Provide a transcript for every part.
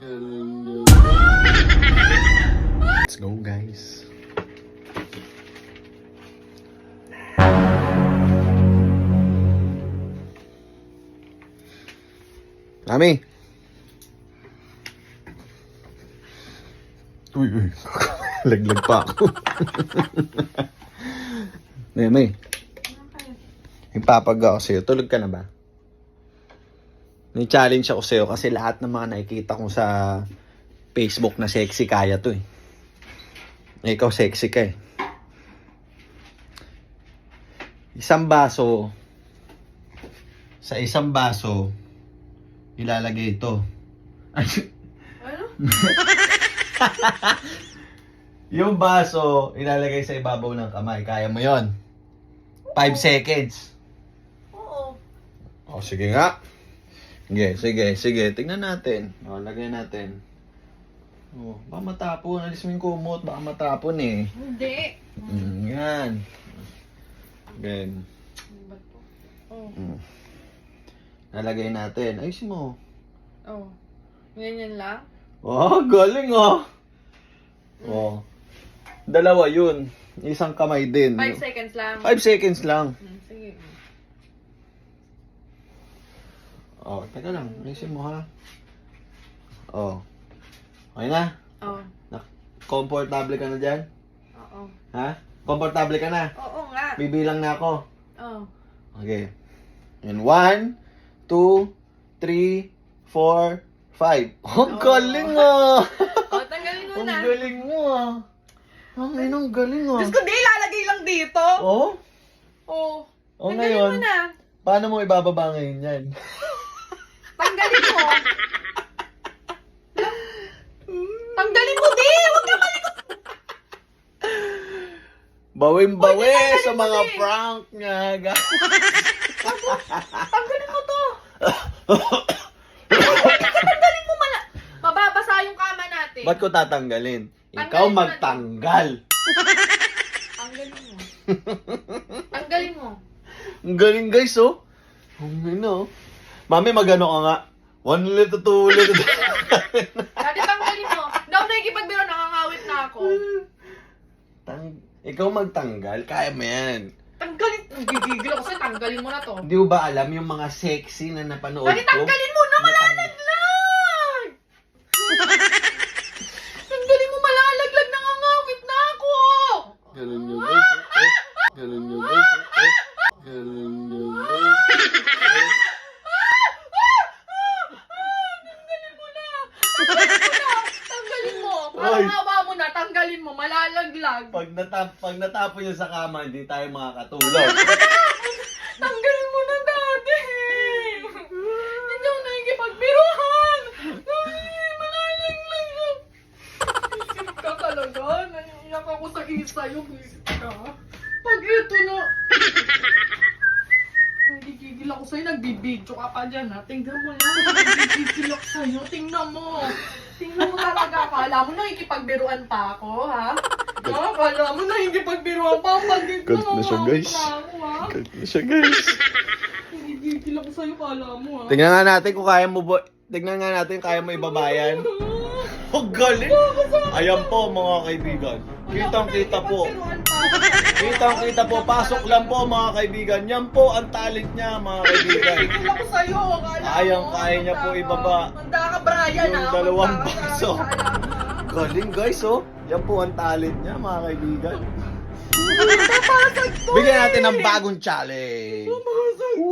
Let's go, guys. Mami! Uy, uy. Laglag pa ako. Mami. Ipapag ako sa'yo. Tulog ka na ba? May challenge ako sa'yo kasi lahat ng mga nakikita ko sa Facebook na sexy kaya to eh. Ikaw sexy ka eh. Isang baso, sa isang baso, ilalagay ito. Ano? Yung baso, ilalagay sa ibabaw ng kamay. Kaya mo yon 5 seconds. Oo. O, sige nga. Sige, sige, sige. Tingnan natin. O, lagay natin. O, baka matapon. Alis mo yung kumot. Baka matapon eh. Hindi. Mm, yan. Again. Ba't po? Oo. Mm. Nalagay natin. Ayos mo. Oo. Ganyan lang? Oh, galing oh. Oh. Dalawa yun. Isang kamay din. 5 seconds lang. 5 seconds lang. Hmm, sige. Oh, teka lang. Ayusin mo ha. Oh. Okay na? Oo. Komportable ka na dyan? Oo. Ha? Komportable ka na? Oo nga. Bibilang na ako. Oo. Okay. And one, two, three, four, five. Oh, Oh. galing ah! O, tanggalin mo Ang na. galing mo ah! Ang ina, ang galing ah! Diyos ko, di, ilalagay lang dito. Oh? Oo. Oh, Tanggalin ngayon, mo na. paano mo ibababa ngayon yan? Tanggalin mo. Tanggalin mo, di! Huwag ka malikot. Uy, tanggalin sa mga din. prank niya. ga- Tanggalin mo to. Tanggalin mo mala. Mababasa yung kama natin. Ba't ko tatanggalin? Ikaw Tanggalin mo na magtanggal. Tanggalin mo. Tanggalin mo. Ang galing guys, oh. Ang oh. Mami, magano ka nga. One ulit, two ulit. Dati tanggalin mo. Hindi ako nakikipagbiro, nakangawit na ako. Tang ikaw magtanggal, kaya mo yan. Tanggalin. Gigigil ako sa'yo, tanggalin mo na to. Hindi mo ba alam yung mga sexy na napanood Dati ko? tanggalin mo na, malalaglag! tanggalin mo, malalaglag, nangangawit na ako! Ganun yun, guys. eh. Eh, Ganun yun, guys. eh. Eh, Ganun yun, guys. Eh. Tanggalin mo na! Tanggalin mo na! Tanggalin mo! Ay. Hawa mo malalaglag. Pag, natap pag natapon yun sa kama, hindi tayo makakatulog. Tanggalin mo na dati! Hindi ako nakikipagbiruhan! Ay, malalaglag! Isip ka talaga, naiiyak ako sa isa yung isip ka. Pag ito na... Nagigigil ako sa'yo, nagbibidyo ka pa dyan ha. Tingnan mo lang, nagbibigil ako sa'yo. Tingnan mo. Tingnan mo talaga. Akala mo nakikipagbiruan pa ako, ha? Ha? Akala mo nakikipagbiruan pa ako. Galit na siya, guys. na? Galit na siya, guys. Nagigigil ako sa'yo, kala mo, ha? Tingnan nga natin kung kaya mo, bo- tingnan nga natin kaya mo ibabayan. Oh, galing! Ayan po, mga kaibigan. Kitang-kita po. Kitang-kita po. Pasok lang po, mga kaibigan. Yan po ang talent niya, mga kaibigan. Ako sa'yo, akala mo. Kayang-kaya niya po Handa ka. ibaba. Handa ka, Brian, Yung ha? dalawang Handa ka baso. ha? Galing, guys, oh. Yan po ang talent niya, mga kaibigan. Napasag to, Bigyan natin eh. ng bagong challenge. Napasag to.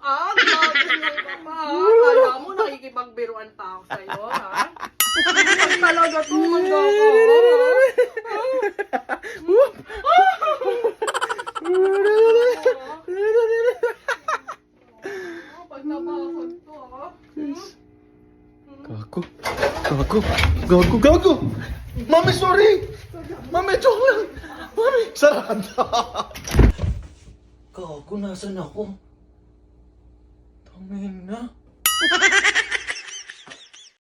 Ah, grabe mo naman, ha? Kala mo nakikipagbiruan pa ako sa'yo, ha? Talaga to, handa ka, ha? Pag napasag to, ha? Gago. Gago. Gago. Gago. Mami, sorry. Mami, joke lang. Mami, sarado. Gago, nasan ako? Tangin na.